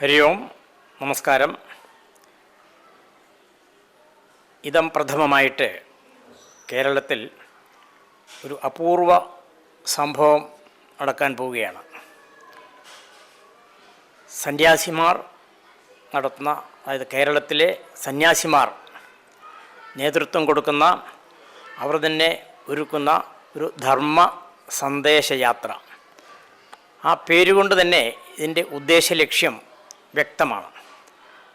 ഹരി ഓം നമസ്കാരം. ഇതം പ്രഥമമായിട്ട് കേരളത്തിൽ ഒരു അപൂർവ സംഭവം നടക്കാൻ പോവുകയാണ്. സന്യാസിമാർ നടത്തുന്ന അതായത് കേരളത്തിലെ സന്യാസിമാർ നേതൃത്വം കൊടുക്കുന്ന അവർ തന്നെ ഒരുക്കുന്ന ഒരു ധർമ്മ സന്ദേശയാത്ര. ആ പേരുകൊണ്ട് തന്നെ ഇതിന്റെ ഉദ്ദേശ ലക്ഷ്യം വ്യക്തമാണ്.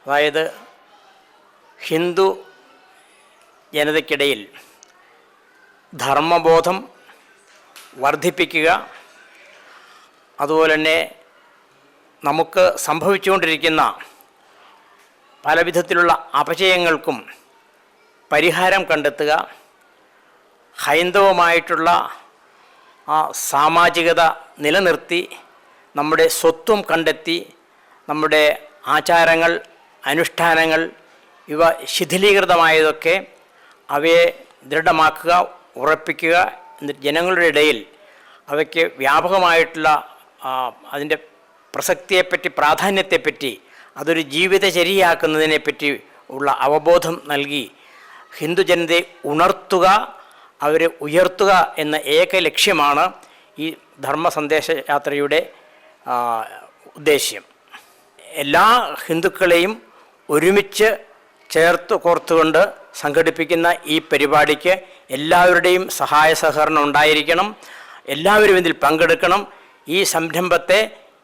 അതായത് ഹിന്ദു ജനതയ്ക്കിടയിൽ ധർമ്മബോധം വർദ്ധിപ്പിക്കുക അതുപോലെ തന്നെ നമുക്ക് സംഭവിച്ചുകൊണ്ടിരിക്കുന്ന പലവിധത്തിലുള്ള അപചയങ്ങൾക്കും പരിഹാരം കണ്ടെത്തുക ഹൈന്ദവമായിട്ടുള്ള ആ സാമാജികത നിലനിർത്തി നമ്മുടെ സ്വത്വം കണ്ടെത്തി നമ്മുടെ ആചാരങ്ങൾ അനുഷ്ഠാനങ്ങൾ ഇവ ശിഥിലീകൃതമായതൊക്കെ അവയെ ദൃഢമാക്കുക ഉറപ്പിക്കുക എന്നിട്ട് ജനങ്ങളുടെ ഇടയിൽ അവയ്ക്ക് വ്യാപകമായിട്ടുള്ള അതിന്റെ പ്രസക്തിയെപ്പറ്റി പ്രാധാന്യത്തെപ്പറ്റി അതൊരു ജീവിതചര്യയാക്കുന്നതിനെപ്പറ്റി ഉള്ള അവബോധം നൽകി ഹിന്ദു ജനതയെ ഉണർത്തുക അവരെ ഉയർത്തുക എന്ന ഏക ലക്ഷ്യമാണ് ഈ ധർമ്മ സന്ദേശ യാത്രയുടെ ഉദ്ദേശ്യം. എല്ലാ ഹിന്ദുക്കളെയും ഒരുമിച്ച് ചേർത്ത് കോർത്തുകൊണ്ട് സംഘടിപ്പിക്കുന്ന ഈ പരിപാടിക്ക് എല്ലാവരുടെയും സഹായ സഹകരണം ഉണ്ടായിരിക്കണം. എല്ലാവരും ഇതിൽ പങ്കെടുക്കണം. ഈ സംരംഭത്തെ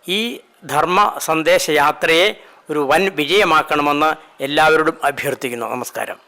ഈ ധർമ്മ സന്ദേശയാത്രയെ ഒരു വൻ വിജയമാക്കണമെന്ന് എല്ലാവരോടും അഭ്യർത്ഥിക്കുന്നു. നമസ്കാരം.